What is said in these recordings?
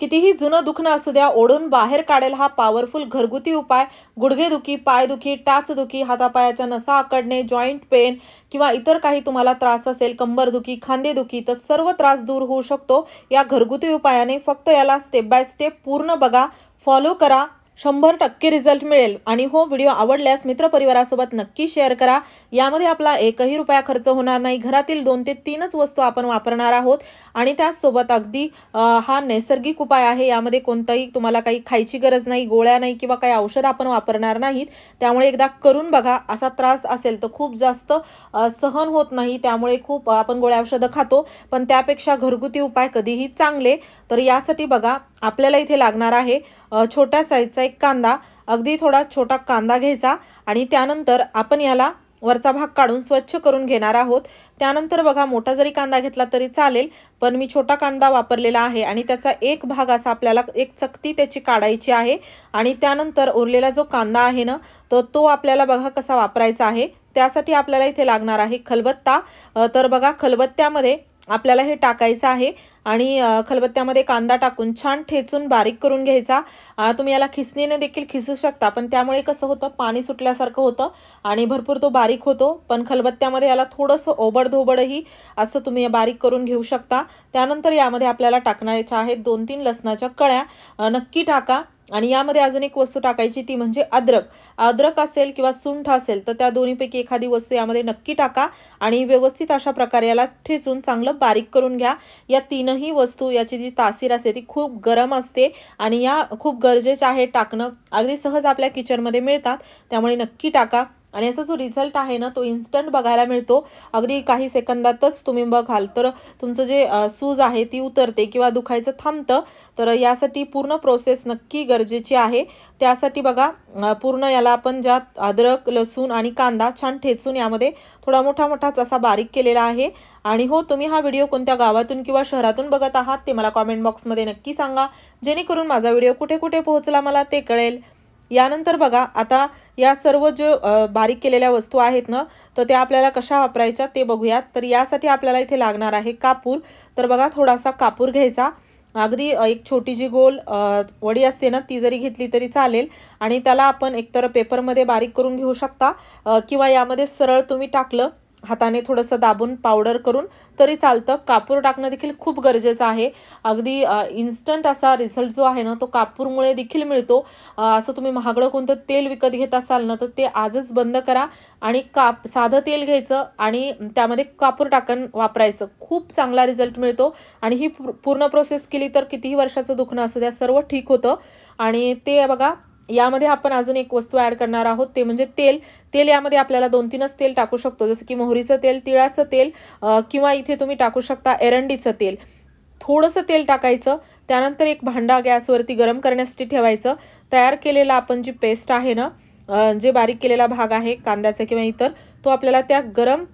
कितीही जुनं दुखणं असू द्या ओढून बाहेर काढेल हा पॉवरफुल घरगुती उपाय. गुडघेदुखी पायदुखी टाचदुखी हातापायाच्या नसा आकडणे जॉईंट पेन किंवा इतर काही तुम्हाला त्रास असेल कंबरदुखी खांदेदुखी तर सर्व त्रास दूर होऊ शकतो. या घरगुती उपायाने फक्त याला स्टेप बाय स्टेप पूर्ण बघा फॉलो करा. शंभर टक्के रिझल्ट मिळेल. आणि हो व्हिडिओ आवडल्यास मित्रपरिवारासोबत नक्की शेअर करा. यामध्ये आपला एकही रुपया खर्च होणार नाही. घरातील दोन ते तीनच वस्तू आपण वापरणार आहोत. आणि त्याचसोबत अगदी हा नैसर्गिक उपाय आहे. यामध्ये कोणताही तुम्हाला काही खायची गरज नाही गोळ्या नाही किंवा काही औषधं आपण वापरणार नाहीत. त्यामुळे एकदा करून बघा. असा त्रास असेल तर खूप जास्त सहन होत नाही. त्यामुळे खूप आपण गोळ्या औषधं खातो. पण त्यापेक्षा घरगुती उपाय कधीही चांगले. तर यासाठी बघा आपल्याला इथे लागणार आहे छोट्या साईजचा एक कांदा. अगदी थोडा छोटा कांदा घ्यायचा आणि त्यानंतर आपण याला वरचा भाग काढून स्वच्छ करून घेणार आहोत. त्यानंतर बघा मोठा जरी कांदा घेतला तरी चालेल पण मी छोटा कांदा वापरलेला आहे आणि त्याचा एक भाग असा आपल्याला एक चकती त्याची काढायची आहे आणि त्यानंतर उरलेला जो कांदा आहे ना तर तो आपल्याला बघा कसा वापरायचा आहे. त्यासाठी आपल्याला इथे लागणार आहे खलबत्ता. तर बघा खलबत्त्यामध्ये आपल्याला हे टाकायचं आहे. आणि खलबत्त्यामध्ये कांदा टाकून छान ठेचून बारीक करून घ्यायचा. तुम्ही याला खिसणीने देखील खिसू शकता पण त्यामुळे कसं होतं पाणी सुटल्यासारखं होतं आणि भरपूर तो बारीक होतो. पण खलबत्त्यामध्ये याला थोडंसं ओबडधोबडही असं तुम्ही बारीक करून घेऊ शकता. त्यानंतर यामध्ये आपल्याला टाकण्याच्या आहेत दोन तीन लसणाच्या कळ्या नक्की टाका. आणि यामध्ये अजून एक वस्तू टाकायची ती म्हणजे अद्रक. अद्रक असेल किंवा सुंठ असेल तर त्या दोन्हीपैकी एखादी वस्तू यामध्ये नक्की टाका आणि व्यवस्थित अशा प्रकारे याला ठेचून चांगलं बारीक करून घ्या. या तीनही वस्तू याची जी तासीर असते ती खूप गरम असते आणि या खूप गरजेचं आहे टाकणं. अगदी सहज आपल्या किचनमध्ये मिळतात त्यामुळे नक्की टाका. आणि याचा जो रिझल्ट आहे ना तो इन्स्टंट बघायला मिळतो. अगदी काही सेकंदातच तुम्ही बघाल तर तुमचं जे सूज आहे ती उतरते किंवा दुखायचं थांबतं तर यासाठी पूर्ण प्रोसेस नक्की गरजेची आहे. त्यासाठी बघा पूर्ण याला आपण ज्यात अद्रक लसूण आणि कांदा छान ठेचून यामध्ये थोडा मोठा मोठाच असा बारीक केलेला आहे. आणि हो तुम्ही हा व्हिडिओ कोणत्या गावातून किंवा शहरातून बघत आहात ते मला कॉमेंट बॉक्समध्ये नक्की सांगा. जेणेकरून माझा व्हिडिओ कुठे कुठे पोहोचला मला ते कळेल. यानंतर बघा आता या सर्व जो बारीक केलेल्या वस्तू आहेत ना तर त्या आपल्याला कशा वापरायच्या ते बघूयात. तर यासाठी आपल्याला इथे लागणार आहे कापूर. तर बघा थोडासा कापूर घ्यायचा. अगदी एक छोटी जी गोल वडी असते ना ती जरी घेतली तरी चालेल. आणि त्याला आपण एकतर पेपरमध्ये बारीक करून घेऊ शकता किंवा यामध्ये सरळ तुम्ही टाकलं हाताने थोडंसं दाबून पावडर करून तरी चालतं. कापूर टाकणं देखील खूप गरजेचं आहे. अगदी इन्स्टंट असा रिझल्ट जो आहे ना तो कापूरमुळे देखील मिळतो. असं तुम्ही महागडं कोणतं तेल विकत घेत असाल ना तर ते आजच बंद करा आणि काप साधं तेल घ्यायचं आणि त्यामध्ये कापूर टाकण वापरायचं. खूप चांगला रिझल्ट मिळतो आणि ही पूर्ण प्रोसेस केली तर कितीही वर्षाचं दुखणं असू द्या सर्व ठीक होतं. आणि ते बघा यामध्ये आपण अजून एक वस्तू ॲड करणार आहोत ते म्हणजे तेल. तेल यामध्ये आपल्याला दोन तीनच तेल टाकू शकतो जसं की मोहरीचं तेल तिळाचं तेल किंवा इथे तुम्ही टाकू शकता एरंडीचं तेल. थोडंसं तेल टाकायचं त्यानंतर एक भांडा गॅसवरती गरम करण्यासाठी ठेवायचं. तयार केलेला आपण जी पेस्ट आहे ना जे बारीक केलेला भाग आहे कांद्याचा किंवा इतर तो आपल्याला त्या गरम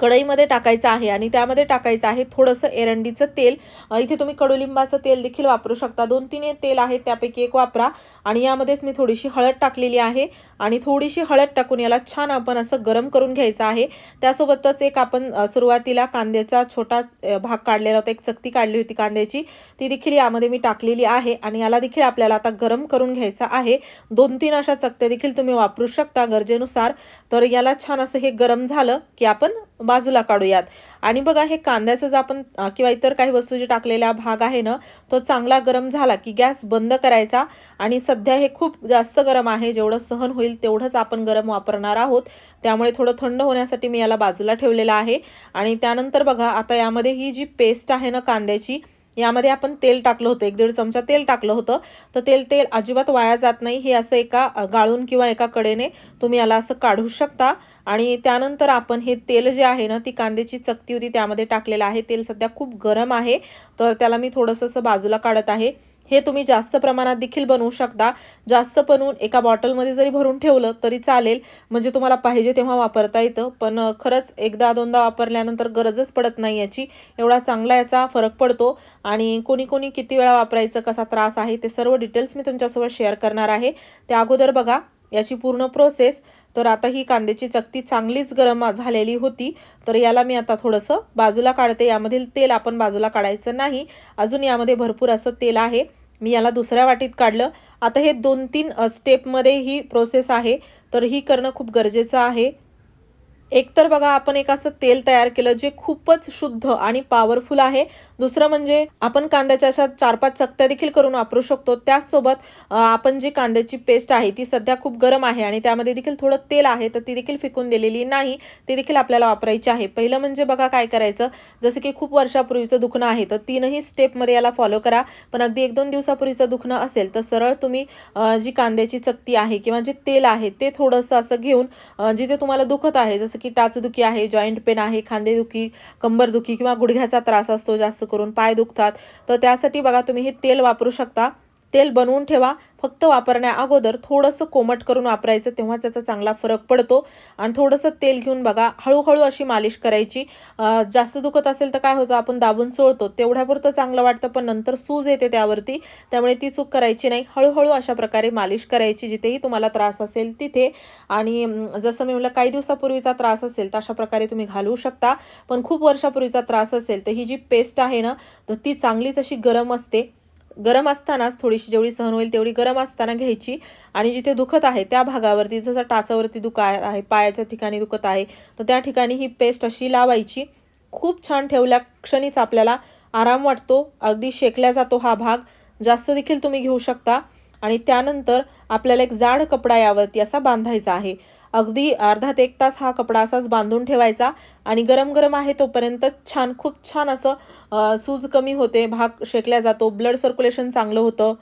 कढईमध्ये टाकायचं आहे आणि त्यामध्ये टाकायचं आहे थोडंसं एरंडीचं तेल. इथे तुम्ही कडुलिंबाचं तेल देखील वापरू शकता. दोन तीन तेल आहे त्यापैकी एक वापरा. आणि यामध्येच मी थोडीशी हळद टाकलेली आहे. आणि थोडीशी हळद टाकून याला छान आपण असं गरम करून घ्यायचं आहे. त्यासोबतच एक आपण सुरुवातीला कांद्याचा छोटा भाग काढलेला होता. एक चकती काढली होती कांद्याची. ती देखील यामध्ये मी टाकलेली आहे. आणि याला देखील आपल्याला आता गरम करून घ्यायचा आहे. दोन तीन अशा चकत्या देखील तुम्ही वापरू शकता गरजेनुसार. तर याला छान असं हे गरम झालं की आपण बाजूला काढूयात. आणि बघा हे कांद्याचं जर आपण किंवा इतर काही वस्तू जे टाकलेला भाग आहे ना तो चांगला गरम झाला की गॅस बंद करायचा. आणि सध्या हे खूप जास्त गरम आहे. जेवढं सहन होईल तेवढंच आपण गरम वापरणार आहोत. त्यामुळे थोडं थंड होण्यासाठी मी याला बाजूला ठेवलेलं आहे. आणि त्यानंतर बघा आता यामध्ये ही जी पेस्ट आहे ना कांद्याची यामध्ये आपण तेल टाकलं होतं एक दीड चमचा तेल टाकलं होतं. तर तेल तेल अजिबात वाया जात नाही. हे असं एका गाळून किंवा एका कडेने तुम्ही याला असं काढू शकता. आणि त्यानंतर आपण हे तेल जे आहे ना ती कांद्याची चकती होती त्यामध्ये टाकलेलं आहे. तेल सध्या खूप गरम आहे. तर त्याला मी थोडंसं असं बाजूला काढत आहे. हे तुम्ही जास्त प्रमाणात देखील बनवू शकता. जास्त बनवून एका बॉटलमध्ये जरी भरून ठेवलं तरी चालेल. म्हणजे तुम्हाला पाहिजे तेव्हा वापरता येतं. पण खरंच एकदा दोनदा वापरल्यानंतर गरजच पडत नाही याची. एवढा चांगला याचा फरक पडतो. आणि कोणी कोणी किती वेळा वापरायचं कसा त्रास आहे ते सर्व डिटेल्स मी तुमच्यासोबत शेअर करणार आहे. त्या अगोदर बघा याची पूर्ण प्रोसेस. तर आता ही कांद्याची चकती चांगलीच गरम झालेली होती. तर याला मी आता थोडंसं बाजूला काढते. यामधील तेल आपण बाजूला काढायचं नाही. अजून यामध्ये भरपूर असं तेल आहे. मी याला दुसऱ्या वाटीत काढलं. आता हे दोन तीन स्टेपमध्ये ही प्रोसेस आहे. तर ही करणं खूप गरजेचं आहे. एकतर बघा आपण एक असं तेल तयार केलं जे खूपच शुद्ध आणि पॉवरफुल आहे. दुसरं म्हणजे आपण कांद्याच्या अशा चार पाच चकत्या देखील करून वापरू शकतो. त्याचसोबत आपण जी कांद्याची पेस्ट आहे ती सध्या खूप गरम आहे आणि त्यामध्ये देखील थोडं तेल आहे तर ती देखील फेकून दिलेली नाही. ती देखील आपल्याला वापरायची आहे. पहिलं म्हणजे बघा काय करायचं. जसं की खूप वर्षापूर्वीचं दुखणं आहे तर तीनही स्टेपमध्ये याला फॉलो करा. पण अगदी एक दोन दिवसापूर्वीचं दुखणं असेल तर सरळ तुम्ही जी कांद्याची चकती आहे किंवा जे तेल आहे ते थोडंसं असं घेऊन जिथे तुम्हाला दुखत आहे जसं की टाचदुखी आहे जॉईंट पेन आहे खांदेदुखी कंबरदुखी किंवा गुडघ्याचा त्रास असतो जास्त करून पाय दुखतात. तर त्यासाठी बघा तुम्ही हे तेल वापरू शकता. तेल बनवून ठेवा. फक्त वापरण्या अगोदर थोडंसं कोमट करून वापरायचं तेव्हा त्याचा चांगला फरक पडतो. आणि थोडंसं तेल घेऊन बघा हळूहळू अशी मालिश करायची. जास्त दुखत असेल तर काय होतं आपण दाबून सोडतो. तेवढ्यापुरतं चांगलं वाटतं पण नंतर सूज येते त्यावरती. त्यामुळे ती चूक करायची नाही. हळूहळू अशा प्रकारे मालिश करायची जिथेही तुम्हाला त्रास असेल तिथे. आणि जसं मी म्हटलं काही दिवसापूर्वीचा त्रास असेल तर अशा प्रकारे तुम्ही घालवू शकता. पण खूप वर्षापूर्वीचा त्रास असेल तर ही जी पेस्ट आहे ना तर ती चांगलीच अशी गरम असते. गरम असतानाच थोडीशी जेवढी सहन होईल तेवढी गरम असताना घ्यायची. आणि जिथे दुखत आहे त्या भागावरती जसं टाचावरती दुख आहे पायाच्या ठिकाणी दुखत आहे तर त्या ठिकाणी ही पेस्ट अशी लावायची. खूप छान ठेवल्या क्षणीच आपल्याला आराम वाटतो अगदी शेकल्या जातो हा भाग. जास्त देखील तुम्ही घेऊ शकता. आणि त्यानंतर आपल्याला एक जाड कपडा यावरती असा बांधायचा आहे. अगदी अर्धा ते एक तास हा कपडा असाच बांधून ठेवायचा आणि गरम गरम आहे तोपर्यंत छान खूप छान असं सूज कमी होते भाग शेकल्या जातो ब्लड सर्क्युलेशन चांगलं होतं.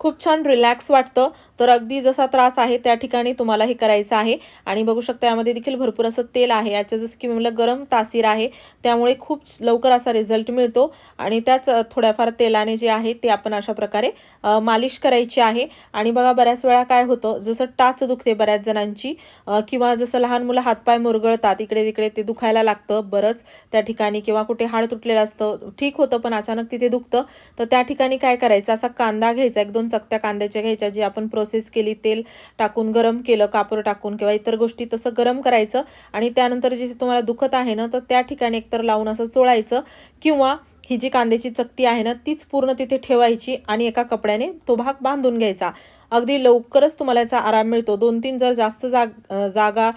खूप छान रिलॅक्स वाटतं. तर अगदी जसा त्रास आहे त्या ठिकाणी तुम्हाला हे करायचं आहे. आणि बघू शकता यामध्ये देखील भरपूर असं तेल आहे. याचं जसं की म्हणलं गरम तासीर आहे. त्यामुळे खूप लवकर असा रिझल्ट मिळतो. आणि त्याच थोड्याफार तेलाने जे आहे ते आपण अशा प्रकारे मालिश करायची आहे. आणि बघा बऱ्याच वेळा काय होतं जसं टाच दुखते बऱ्याच जणांची किंवा जसं लहान मुलं हातपाय मुरगळतात इकडे तिकडे ते दुखायला लागतं बरंच त्या ठिकाणी. किंवा कुठे हाड तुटलेलं असतं ठीक होतं पण अचानक तिथे दुखतं. तर त्या ठिकाणी काय करायचं असा कांदा घ्यायचा एक दोन चकत्या कांद्याच्या घ्यायच्या जी आपण प्रोसेस केली तेल टाकून गरम केलं कापूर टाकून किंवा इतर गोष्टी तसं गरम करायचं आणि त्यानंतर जे तुम्हाला दुखत आहे ना तर त्या ठिकाणी एकतर लावून असं चोळायचं किंवा ही जी कांद्याची चकती आहे ना तीच पूर्ण तिथे ठेवायची आणि एका कपड्याने तो भाग बांधून घ्यायचा. अगदी लवकरच तुम्हाला याचा आराम मिळतो. दोन तीन जर जास्त जाग जागा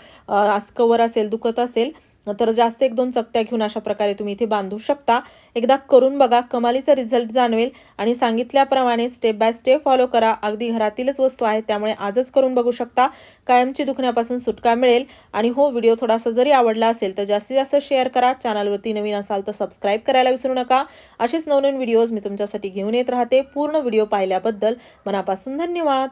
कवर असेल दुखत असेल तर जास्त एक दोन चकत्या घेऊन अशा प्रकारे तुम्ही इथे बांधू शकता. एकदा करून बघा कमालीचा रिझल्ट जाणवेल आणि सांगितल्याप्रमाणे स्टेप बाय स्टेप फॉलो करा. अगदी घरातीलच वस्तू आहे त्यामुळे आजच करून बघू शकता. कायमची दुखण्यापासून सुटका मिळेल. आणि हो व्हिडिओ थोडासा जरी आवडला असेल तर जास्तीत जास्त शेअर करा. चॅनलवरती नवीन असाल तर सबस्क्राईब करायला विसरू नका. असेच नवनवीन व्हिडिओज मी तुमच्यासाठी घेऊन येत राहते. पूर्ण व्हिडिओ पाहिल्याबद्दल मनापासून धन्यवाद.